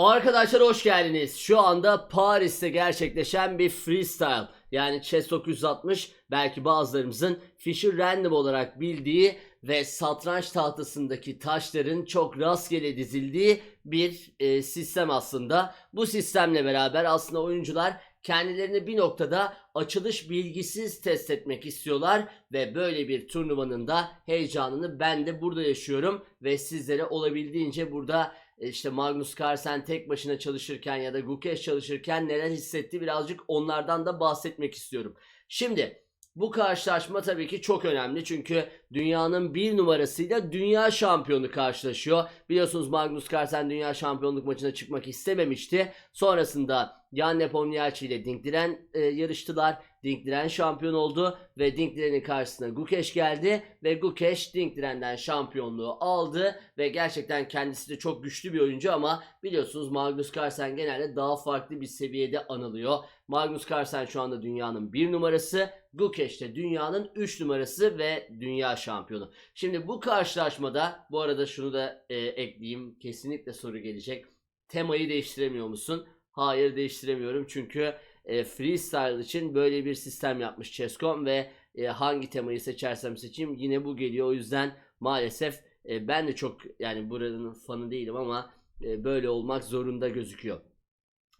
Arkadaşlar hoş geldiniz. Şu anda Paris'te gerçekleşen bir freestyle. Yani Chess 960 belki bazılarımızın Fisher Random olarak bildiği ve satranç tahtasındaki taşların çok rastgele dizildiği bir e, sistem aslında. Bu sistemle beraber aslında oyuncular kendilerini bir noktada açılış bilgisiz test etmek istiyorlar ve böyle bir turnuvanın da heyecanını ben de burada yaşıyorum ve sizlere olabildiğince burada işte Magnus Carlsen tek başına çalışırken ya da Gukesh çalışırken neler hissetti birazcık onlardan da bahsetmek istiyorum. Şimdi bu karşılaşma tabii ki çok önemli çünkü dünyanın bir numarasıyla dünya şampiyonu karşılaşıyor. Biliyorsunuz Magnus Carlsen dünya şampiyonluk maçına çıkmak istememişti. Sonrasında Jan Nepomniachtchi ile Dinkdiren e, yarıştılar. Dinkdiren şampiyon oldu ve Dinkdiren'in karşısına Gukesh geldi ve Gukesh Dinkdiren'den şampiyonluğu aldı ve gerçekten kendisi de çok güçlü bir oyuncu ama biliyorsunuz Magnus Carlsen genelde daha farklı bir seviyede anılıyor. Magnus Carlsen şu anda dünyanın bir numarası, Gukesh de dünyanın 3 numarası ve dünya şampiyonu. Şimdi bu karşılaşmada bu arada şunu da e, ekleyeyim kesinlikle soru gelecek. Temayı değiştiremiyor musun? Hayır değiştiremiyorum çünkü e, freestyle için böyle bir sistem yapmış Chess.com ve e, hangi temayı seçersem seçeyim yine bu geliyor. O yüzden maalesef e, ben de çok yani buranın fanı değilim ama e, böyle olmak zorunda gözüküyor.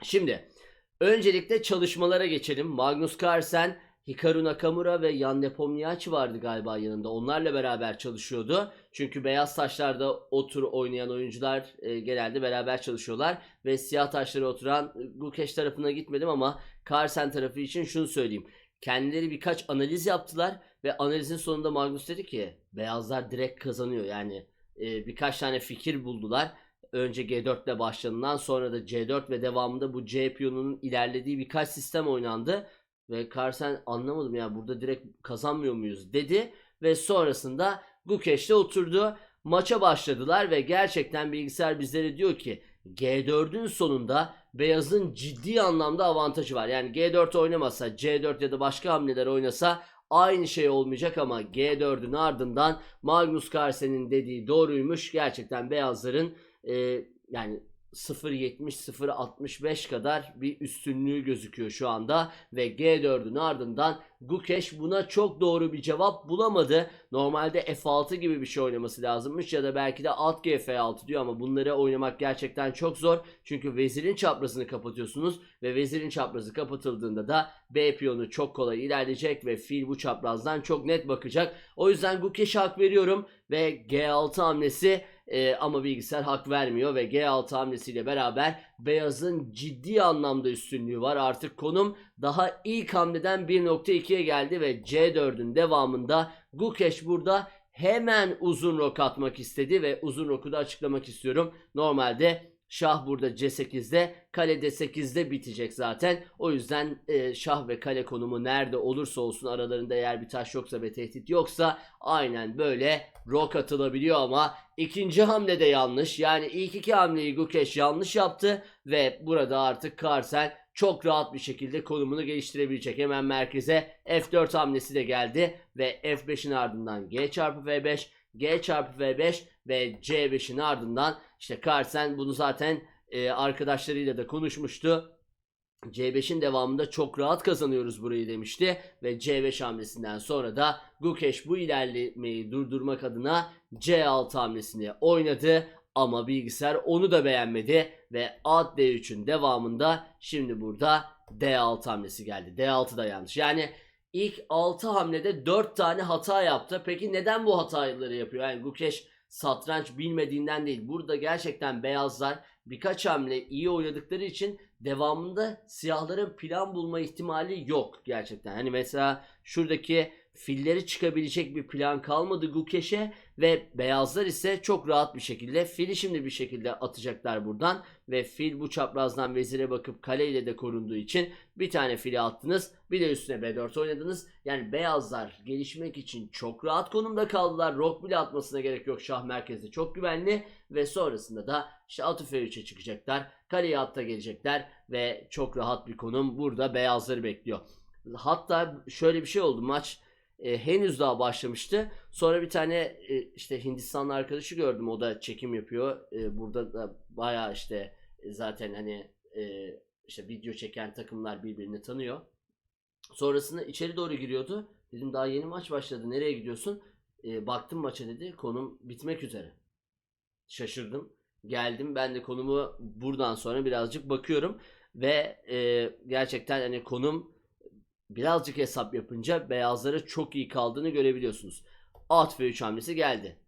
Şimdi öncelikle çalışmalara geçelim. Magnus Carlsen, Hikaru Nakamura ve Jan Nepomniachtchi vardı galiba yanında. Onlarla beraber çalışıyordu. Çünkü beyaz taşlarda otur oynayan oyuncular e, genelde beraber çalışıyorlar. Ve siyah taşlara oturan e, Gukesh tarafına gitmedim ama Carlsen tarafı için şunu söyleyeyim. Kendileri birkaç analiz yaptılar ve analizin sonunda Magnus dedi ki beyazlar direkt kazanıyor. Yani e, birkaç tane fikir buldular. Önce G4 ile başlanılan sonra da C4 ve devamında bu C piyonunun ilerlediği birkaç sistem oynandı. Ve Carlsen anlamadım ya burada direkt kazanmıyor muyuz dedi. Ve sonrasında Gukesh'te oturdu. Maça başladılar ve gerçekten bilgisayar bizlere diyor ki G4'ün sonunda beyazın ciddi anlamda avantajı var. Yani G4 oynamasa C4 ya da başka hamleler oynasa aynı şey olmayacak ama G4'ün ardından Magnus Carlsen'in dediği doğruymuş. Gerçekten beyazların e, yani 0.70 0.65 kadar bir üstünlüğü gözüküyor şu anda ve G4'ün ardından Gukesh buna çok doğru bir cevap bulamadı. Normalde F6 gibi bir şey oynaması lazımmış ya da belki de alt G F6 diyor ama bunları oynamak gerçekten çok zor. Çünkü vezirin çaprazını kapatıyorsunuz ve vezirin çaprazı kapatıldığında da B piyonu çok kolay ilerleyecek ve fil bu çaprazdan çok net bakacak. O yüzden Gukesh'e hak veriyorum ve G6 hamlesi ee, ama bilgisayar hak vermiyor ve G6 hamlesiyle beraber beyazın ciddi anlamda üstünlüğü var. Artık konum daha ilk hamleden 1.2'ye geldi ve C4'ün devamında Gukesh burada hemen uzun rok atmak istedi ve uzun roku da açıklamak istiyorum. Normalde Şah burada C8'de, kale D8'de bitecek zaten. O yüzden e, şah ve kale konumu nerede olursa olsun aralarında eğer bir taş yoksa ve tehdit yoksa aynen böyle rok atılabiliyor ama ikinci hamlede yanlış. Yani ilk iki hamleyi Gukesh yanlış yaptı ve burada artık Carlsen çok rahat bir şekilde konumunu geliştirebilecek. Hemen merkeze F4 hamlesi de geldi ve F5'in ardından G çarpı V5, G çarpı V5 ve C5'in ardından işte Carlsen bunu zaten e, arkadaşlarıyla da konuşmuştu. C5'in devamında çok rahat kazanıyoruz burayı demişti ve C5 hamlesinden sonra da Gukesh bu ilerlemeyi durdurmak adına C6 hamlesini oynadı ama bilgisayar onu da beğenmedi ve at D3'ün devamında şimdi burada D6 hamlesi geldi. D6 da yanlış. Yani ilk 6 hamlede 4 tane hata yaptı. Peki neden bu hataları yapıyor? Yani Gukesh satranç bilmediğinden değil. Burada gerçekten beyazlar birkaç hamle iyi oynadıkları için devamında siyahların plan bulma ihtimali yok gerçekten. Hani mesela şuradaki filleri çıkabilecek bir plan kalmadı Gukesh'e ve beyazlar ise çok rahat bir şekilde fili şimdi bir şekilde atacaklar buradan ve fil bu çaprazdan vezire bakıp kaleyle de korunduğu için bir tane fili attınız bir de üstüne B4 oynadınız. Yani beyazlar gelişmek için çok rahat konumda kaldılar. Rok bile atmasına gerek yok. Şah merkezde çok güvenli ve sonrasında da işte atı F3'e çıkacaklar. Kaleye atta gelecekler ve çok rahat bir konum burada beyazları bekliyor. Hatta şöyle bir şey oldu maç e, henüz daha başlamıştı. Sonra bir tane e, işte Hindistanlı arkadaşı gördüm o da çekim yapıyor. E, burada da baya işte E, Zaten hani e, işte video çeken takımlar birbirini tanıyor. Sonrasında içeri doğru giriyordu. Dedim daha yeni maç başladı. Nereye gidiyorsun? E, baktım maça dedi. Konum bitmek üzere. Şaşırdım. Geldim. Ben de konumu buradan sonra birazcık bakıyorum ve e, gerçekten hani konum birazcık hesap yapınca beyazlara çok iyi kaldığını görebiliyorsunuz. At ve 3 hamlesi geldi.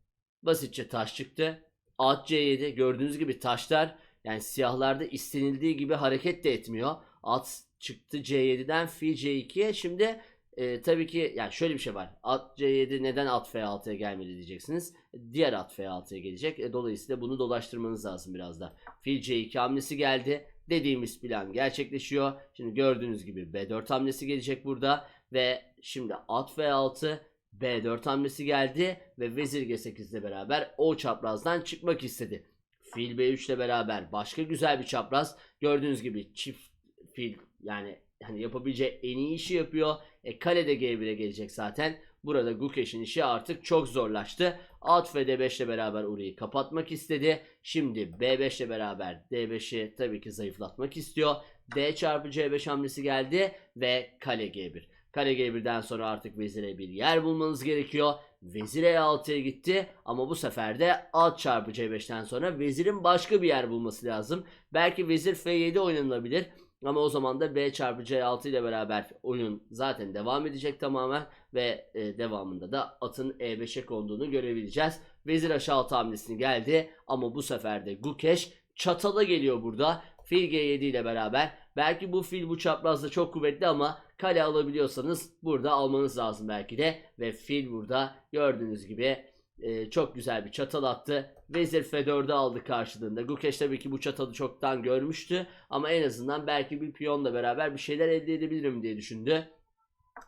Basitçe taş çıktı. At C7 gördüğünüz gibi taşlar yani siyahlarda istenildiği gibi hareket de etmiyor. At çıktı C7'den fil C2'ye. Şimdi e, tabii ki yani şöyle bir şey var. At C7 neden at F6'ya gelmedi diyeceksiniz. Diğer at F6'ya gelecek. E, dolayısıyla bunu dolaştırmanız lazım biraz da. Fil C2 hamlesi geldi. Dediğimiz plan gerçekleşiyor. Şimdi gördüğünüz gibi B4 hamlesi gelecek burada. Ve şimdi at F6 B4 hamlesi geldi ve vezir G8 ile beraber o çaprazdan çıkmak istedi. Fil B3 ile beraber başka güzel bir çapraz. Gördüğünüz gibi çift fil yani hani yapabileceği en iyi işi yapıyor. E, kale de G1'e gelecek zaten. Burada Gukeş'in işi artık çok zorlaştı. At ve D5 ile beraber orayı kapatmak istedi. Şimdi B5 ile beraber D5'i tabii ki zayıflatmak istiyor. D çarpı C5 hamlesi geldi ve kale G1. Kale G1'den sonra artık vezire bir yer bulmanız gerekiyor. Vezir E6'ya gitti ama bu sefer de at çarpı C5'ten sonra vezirin başka bir yer bulması lazım. Belki vezir F7 oynanılabilir. Ama o zaman da B çarpı C6 ile beraber oyun zaten devam edecek tamamen ve e, devamında da atın E5'e konduğunu görebileceğiz. Vezir H6 hamlesini geldi ama bu sefer de Gukeş çatala geliyor burada. Fil G7 ile beraber. Belki bu fil bu çaprazda çok kuvvetli ama kale alabiliyorsanız burada almanız lazım belki de. Ve fil burada gördüğünüz gibi e, çok güzel bir çatal attı. Vezir F4'ü aldı karşılığında. Gukeş tabii ki bu çatalı çoktan görmüştü. Ama en azından belki bir piyonla beraber bir şeyler elde edebilirim diye düşündü.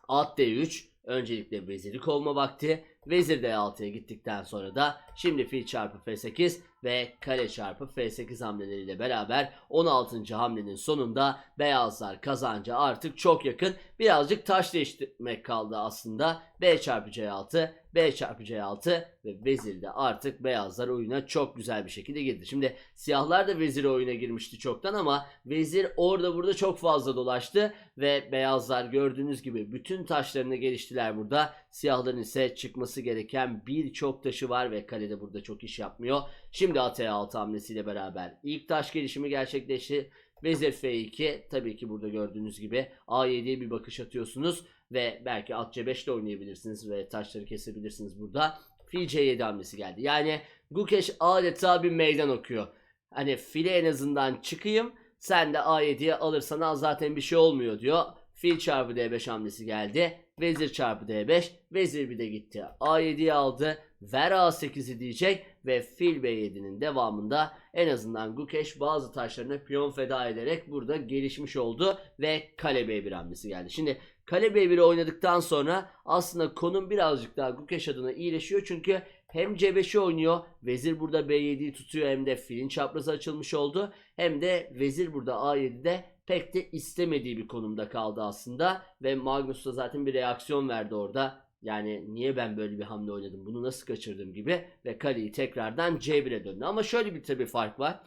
At D3. Öncelikle vezirlik olma vakti. Vezir D6'ya gittikten sonra da şimdi fil çarpı F8 ve kale çarpı F8 hamleleriyle beraber 16. hamlenin sonunda beyazlar kazanca artık çok yakın. Birazcık taş değiştirmek kaldı aslında. B çarpı C6, B çarpı C6 ve vezir de artık beyazlar oyuna çok güzel bir şekilde girdi. Şimdi siyahlar da vezir oyuna girmişti çoktan ama vezir orada burada çok fazla dolaştı ve beyazlar gördüğünüz gibi bütün taşlarını geliştiler burada. Siyahların ise çıkması gereken birçok taşı var ve kalede burada çok iş yapmıyor. Şimdi at E6 hamlesiyle beraber ilk taş gelişimi gerçekleşti. Vezir F2 tabii ki burada gördüğünüz gibi A7'ye bir bakış atıyorsunuz ve belki at C5 ile oynayabilirsiniz ve taşları kesebilirsiniz burada. Fil C7 hamlesi geldi. Yani Gukeş adeta bir meydan okuyor. Hani file en azından çıkayım sen de A7'ye alırsan al zaten bir şey olmuyor diyor. Fil çarpı D5 hamlesi geldi. Vezir çarpı D5. Vezir bir de gitti. A7'yi aldı. Ver A8'i diyecek. Ve fil B7'nin devamında en azından Gukeş bazı taşlarına piyon feda ederek burada gelişmiş oldu. Ve kale B1 hamlesi geldi. Şimdi kale B1'i oynadıktan sonra aslında konum birazcık daha Gukeş adına iyileşiyor. Çünkü hem C5'i oynuyor. Vezir burada B7'yi tutuyor hem de filin çaprazı açılmış oldu. Hem de vezir burada A7'de pek de istemediği bir konumda kaldı aslında. Ve Magnus da zaten bir reaksiyon verdi orada. Yani niye ben böyle bir hamle oynadım bunu nasıl kaçırdım gibi. Ve kaleyi tekrardan C1'e döndü. Ama şöyle bir tabii fark var.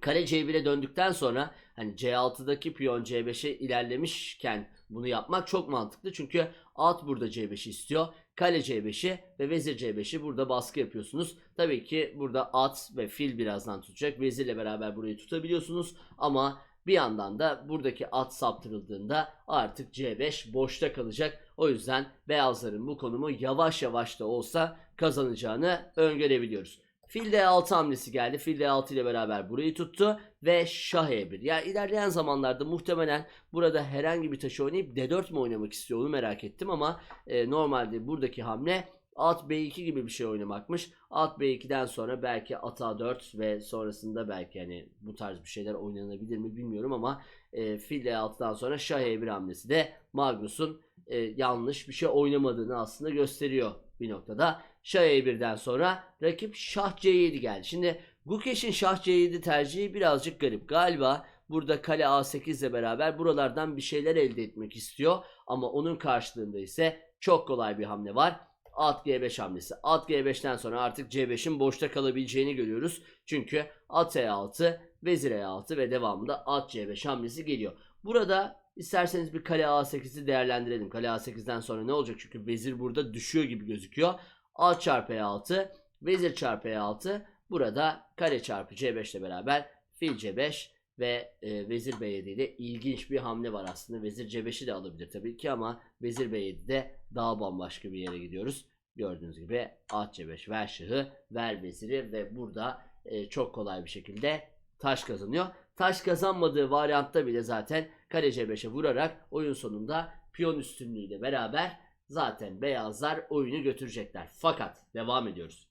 Kale C1'e döndükten sonra hani C6'daki piyon C5'e ilerlemişken bunu yapmak çok mantıklı. Çünkü at burada C5'i istiyor. Kale C5'i ve vezir C5'i burada baskı yapıyorsunuz. Tabii ki burada at ve fil birazdan tutacak. Vezirle beraber burayı tutabiliyorsunuz. Ama bir yandan da buradaki at saptırıldığında artık C5 boşta kalacak. O yüzden beyazların bu konumu yavaş yavaş da olsa kazanacağını öngörebiliyoruz. Fil D6 hamlesi geldi. Fil D6 ile beraber burayı tuttu ve Şah E1. Yani ilerleyen zamanlarda muhtemelen burada herhangi bir taşı oynayıp D4 mi oynamak istiyor onu merak ettim ama e, normalde buradaki hamle at B2 gibi bir şey oynamakmış. At B2'den sonra belki at A4 ve sonrasında belki hani bu tarz bir şeyler oynanabilir mi bilmiyorum ama e, fil D6'dan sonra Şah E1 hamlesi de Magnus'un e, yanlış bir şey oynamadığını aslında gösteriyor bir noktada. Şah E1'den sonra rakip Şah C7 geldi. Şimdi Gukeş'in Şah C7 tercihi birazcık garip. Galiba burada kale A8 ile beraber buralardan bir şeyler elde etmek istiyor. Ama onun karşılığında ise çok kolay bir hamle var. At G5 hamlesi. At G5'ten sonra artık C5'in boşta kalabileceğini görüyoruz. Çünkü at E6 vezir E6 ve devamında at C5 hamlesi geliyor. Burada isterseniz bir kale A8'i değerlendirelim. Kale A8'den sonra ne olacak? Çünkü vezir burada düşüyor gibi gözüküyor. At çarpı E6, vezir çarpı E6. Burada kare çarpı C5 ile beraber fil C5 ve e, vezir B7 ile ilginç bir hamle var aslında. Vezir C5'i de alabilir tabii ki ama vezir B7'de daha bambaşka bir yere gidiyoruz. Gördüğünüz gibi at C5 ver şahı ver veziri ve burada e, çok kolay bir şekilde taş kazanıyor. Taş kazanmadığı varyantta bile zaten kare C5'e vurarak oyun sonunda piyon üstünlüğüyle beraber zaten beyazlar oyunu götürecekler. Fakat devam ediyoruz.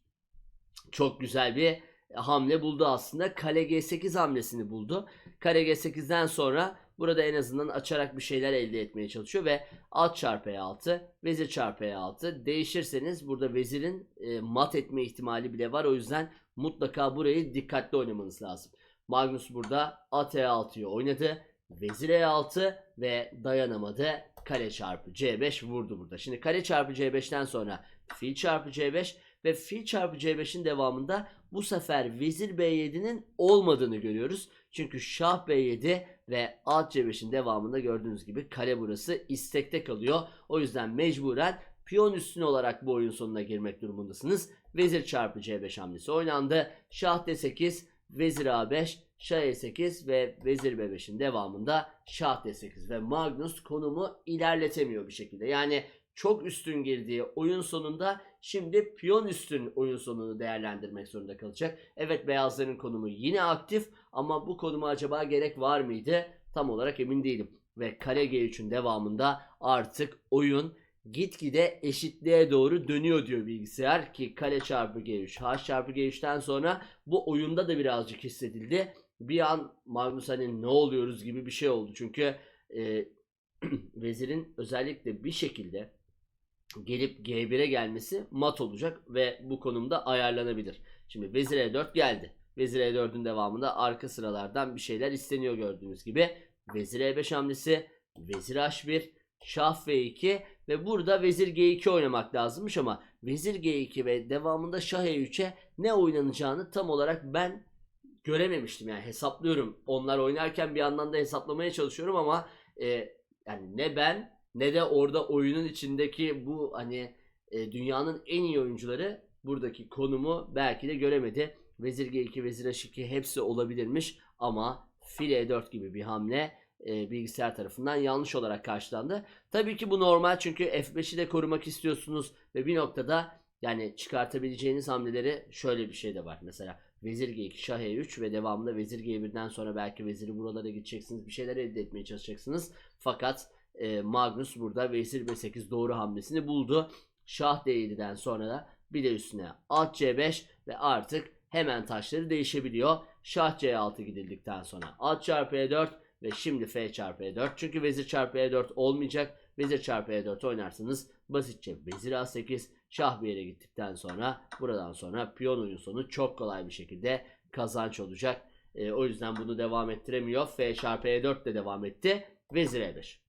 Çok güzel bir hamle buldu aslında. Kale G8 hamlesini buldu. Kare G8'den sonra burada en azından açarak bir şeyler elde etmeye çalışıyor ve at çarpı E6, vezir çarpı E6 değişirseniz burada vezirin e, mat etme ihtimali bile var. O yüzden mutlaka burayı dikkatli oynamanız lazım. Magnus burada at E6'yı oynadı. Vezir E6 ve dayanamadı. Kare çarpı C5 vurdu burada. Şimdi kare çarpı C5'ten sonra fil çarpı C5 ve fil çarpı C5'in devamında bu sefer vezir B7'nin olmadığını görüyoruz. Çünkü şah B7 ve at C5'in devamında gördüğünüz gibi kale burası istekte kalıyor. O yüzden mecburen piyon üstüne olarak bu oyun sonuna girmek durumundasınız. Vezir çarpı C5 hamlesi oynandı. Şah D8, vezir A5, şah E8 ve vezir B5'in devamında şah D8 ve Magnus konumu ilerletemiyor bir şekilde. Yani çok üstün girdiği oyun sonunda şimdi piyon üstün oyun sonunu değerlendirmek zorunda kalacak. Evet beyazların konumu yine aktif ama bu konuma acaba gerek var mıydı? Tam olarak emin değilim. Ve kare G3'ün devamında artık oyun gitgide eşitliğe doğru dönüyor diyor bilgisayar ki kare çarpı G3 H çarpı G3'ten sonra bu oyunda da birazcık hissedildi. Bir an Magnus hani ne oluyoruz gibi bir şey oldu çünkü e, vezirin özellikle bir şekilde gelip G1'e gelmesi mat olacak ve bu konumda ayarlanabilir. Şimdi vezir E4 geldi. Vezir E4'ün devamında arka sıralardan bir şeyler isteniyor gördüğünüz gibi. Vezir E5 hamlesi, vezir H1, şah F2 ve burada vezir G2 oynamak lazımmış ama vezir G2 ve devamında şah E3'e ne oynanacağını tam olarak ben görememiştim. Yani hesaplıyorum. Onlar oynarken bir yandan da hesaplamaya çalışıyorum ama e, yani ne ben ne de orada oyunun içindeki bu hani e, dünyanın en iyi oyuncuları buradaki konumu belki de göremedi. Vezir G2, Vezir H2 hepsi olabilirmiş ama fil E4 gibi bir hamle e, bilgisayar tarafından yanlış olarak karşılandı. Tabii ki bu normal çünkü F5'i de korumak istiyorsunuz ve bir noktada yani çıkartabileceğiniz hamleleri şöyle bir şey de var. Mesela Vezir G2, Şah E3 ve devamında Vezir G1'den sonra belki veziri buralara gideceksiniz. Bir şeyler elde etmeye çalışacaksınız. Fakat e, Magnus burada Vezir B8 doğru hamlesini buldu. Şah D7'den sonra da bir de üstüne at C5 ve artık hemen taşları değişebiliyor. Şah C6 gidildikten sonra at çarpı E4 ve şimdi F çarpı E4. Çünkü vezir çarpı E4 olmayacak. Vezir çarpı E4 oynarsanız basitçe vezir A8 şah bir yere gittikten sonra buradan sonra piyon oyun sonu çok kolay bir şekilde kazanç olacak. E, o yüzden bunu devam ettiremiyor. F çarpı E4 de devam etti. Vezir E5.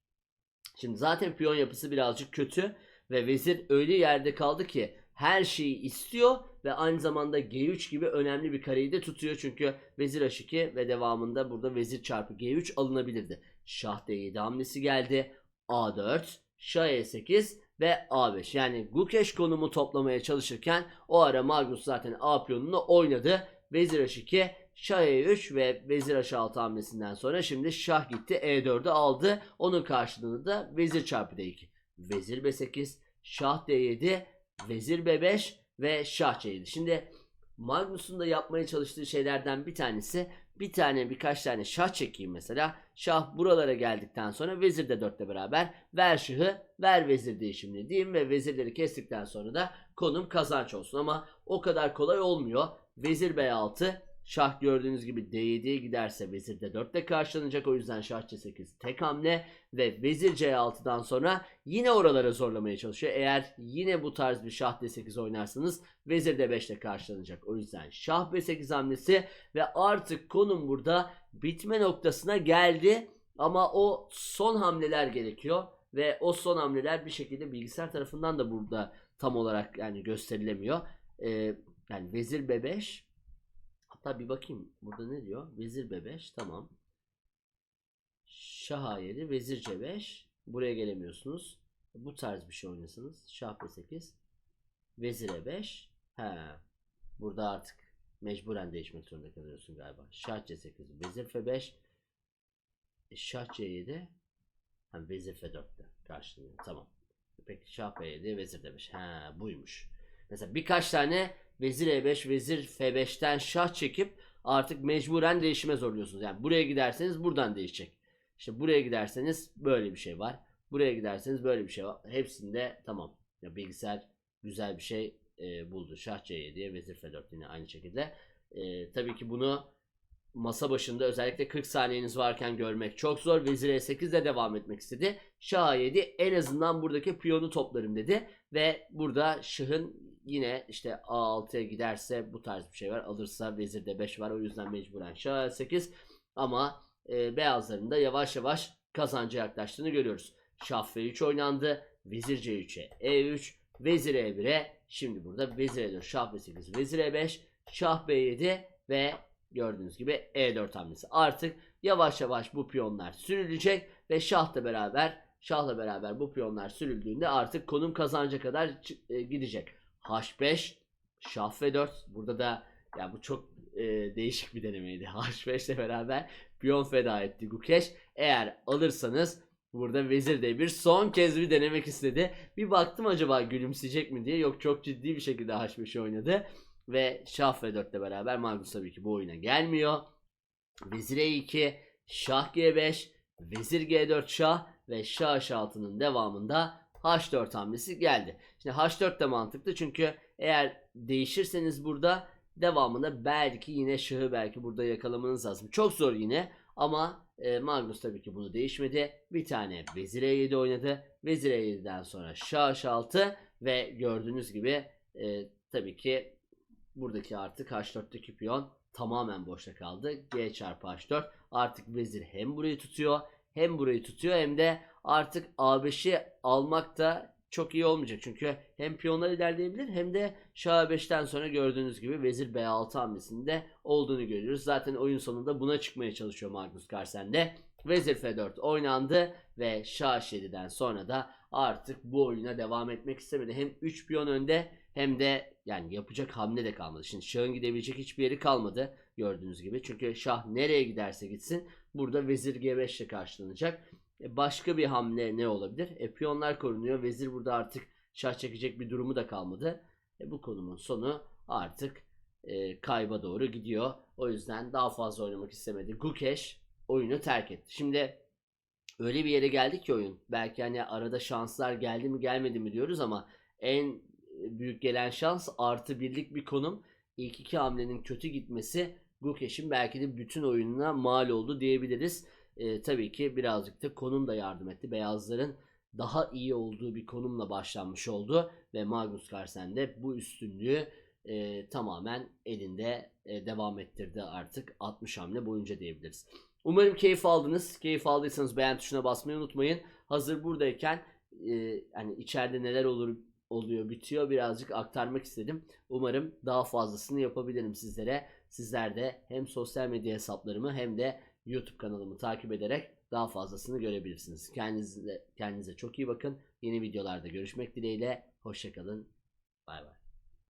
Şimdi zaten piyon yapısı birazcık kötü ve vezir öyle yerde kaldı ki her şeyi istiyor ve aynı zamanda G3 gibi önemli bir kareyi de tutuyor. Çünkü vezir H2 ve devamında burada vezir çarpı G3 alınabilirdi. Şah D7 hamlesi geldi. A4, Şah E8 ve A5. Yani Gukesh konumu toplamaya çalışırken o ara Magnus zaten A piyonunu oynadı. Vezir H2, Şah E3 ve Vezir H6 hamlesinden sonra şimdi Şah gitti E4'ü aldı. Onun karşılığında da Vezir çarpı D2. Vezir B8, Şah D7, Vezir B5 ve Şah C7. Şimdi Magnus'un da yapmaya çalıştığı şeylerden bir tanesi bir tane birkaç tane şah çekeyim mesela. Şah buralara geldikten sonra vezir de 4'le beraber ver şahı ver vezir değişimini diyeyim ve vezirleri kestikten sonra da konum kazanç olsun ama o kadar kolay olmuyor. Vezir B6 Şah gördüğünüz gibi D7'ye giderse vezir de 4'te karşılanacak. O yüzden şah C8 tek hamle ve vezir C6'dan sonra yine oralara zorlamaya çalışıyor. Eğer yine bu tarz bir şah D8 oynarsanız vezir de 5'te karşılanacak. O yüzden şah B8 hamlesi ve artık konum burada bitme noktasına geldi. Ama o son hamleler gerekiyor ve o son hamleler bir şekilde bilgisayar tarafından da burada tam olarak yani gösterilemiyor. Ee, yani vezir B5 tabi bakayım burada ne diyor? Vezir B5 tamam. Şah A7 vezir C5 buraya gelemiyorsunuz. Bu tarz bir şey oynasanız şah B8 vezir E5 he burada artık mecburen değişmek zorunda kalıyorsun galiba. Şah C8 vezir F5 e, şah C7 ha, vezir F4'te karşılıyor. Tamam. Peki şah B7 vezir D5 he buymuş. Mesela birkaç tane vezir E5 vezir F5'ten şah çekip artık mecburen değişime zorluyorsunuz. Yani buraya giderseniz buradan değişecek. İşte buraya giderseniz böyle bir şey var. Buraya giderseniz böyle bir şey var. Hepsinde tamam. Ya bilgisayar güzel bir şey e, buldu. Şah C7'ye vezir F4 yine aynı şekilde. E, tabii ki bunu masa başında özellikle 40 saniyeniz varken görmek çok zor. Vezir E8 de devam etmek istedi. Şah A7 en azından buradaki piyonu toplarım dedi. Ve burada şahın yine işte A6'ya giderse bu tarz bir şey var. Alırsa vezir D5 var. O yüzden mecburen Şah A8. Ama e, beyazların da yavaş yavaş kazanca yaklaştığını görüyoruz. Şah F3 oynandı. Vezir C3'e E3. Vezir E1'e. Şimdi burada vezir E4. Şah B8. Vezir E5. Şah B7 ve gördüğünüz gibi E4 hamlesi. Artık yavaş yavaş bu piyonlar sürülecek ve şahla beraber şahla beraber bu piyonlar sürüldüğünde artık konum kazanca kadar e, gidecek. H5 Şah F4 burada da ya bu çok e, değişik bir denemeydi. H5 ile beraber piyon feda etti Gukeş. Eğer alırsanız burada vezir de bir son kez bir denemek istedi. Bir baktım acaba gülümseyecek mi diye. Yok çok ciddi bir şekilde H5'i oynadı. Ve Şah F4 ile beraber Magnus tabii ki bu oyuna gelmiyor. Vezir E2, Şah G5, Vezir G4 Şah ve Şah H6'nın devamında H4 hamlesi geldi. Şimdi H4 de mantıklı çünkü eğer değişirseniz burada devamında belki yine Şah'ı belki burada yakalamanız lazım. Çok zor yine ama e, Magnus tabii ki bunu değişmedi. Bir tane Vezir E7 oynadı. Vezir E7'den sonra Şah H6 ve gördüğünüz gibi e, tabii ki buradaki artık H4'teki piyon tamamen boşta kaldı. G çarpı H4 artık vezir hem burayı tutuyor hem burayı tutuyor hem de artık A5'i almak da çok iyi olmayacak. Çünkü hem piyonlar ilerleyebilir hem de Şah 5'ten sonra gördüğünüz gibi vezir B6 hamlesinde olduğunu görüyoruz. Zaten oyun sonunda buna çıkmaya çalışıyor Magnus Carlsen de. Vezir F4 oynandı ve Şah 7'den sonra da artık bu oyuna devam etmek istemedi. Hem 3 piyon önde hem de yani yapacak hamle de kalmadı. Şimdi Şah'ın gidebilecek hiçbir yeri kalmadı gördüğünüz gibi. Çünkü Şah nereye giderse gitsin burada Vezir G5 ile karşılanacak. E, Başka bir hamle ne olabilir? E, piyonlar korunuyor. Vezir burada artık şah çekecek bir durumu da kalmadı. E, bu konumun sonu artık e, kayba doğru gidiyor. O yüzden daha fazla oynamak istemedi. Gukesh oyunu terk etti. Şimdi öyle bir yere geldi ki oyun. Belki hani arada şanslar geldi mi gelmedi mi diyoruz ama en büyük gelen şans artı birlik bir konum. İlk iki hamlenin kötü gitmesi Gukesh'in belki de bütün oyununa mal oldu diyebiliriz. E, tabii ki birazcık da konum da yardım etti. Beyazların daha iyi olduğu bir konumla başlanmış oldu ve Magnus Carlsen de bu üstünlüğü e, tamamen elinde e, devam ettirdi artık 60 hamle boyunca diyebiliriz. Umarım keyif aldınız. Keyif aldıysanız beğen tuşuna basmayı unutmayın. Hazır buradayken e, yani içeride neler olur oluyor bitiyor birazcık aktarmak istedim. Umarım daha fazlasını yapabilirim sizlere. Sizler de hem sosyal medya hesaplarımı hem de YouTube kanalımı takip ederek daha fazlasını görebilirsiniz. Kendinize, kendinize çok iyi bakın. Yeni videolarda görüşmek dileğiyle. Hoşçakalın. Bay bay.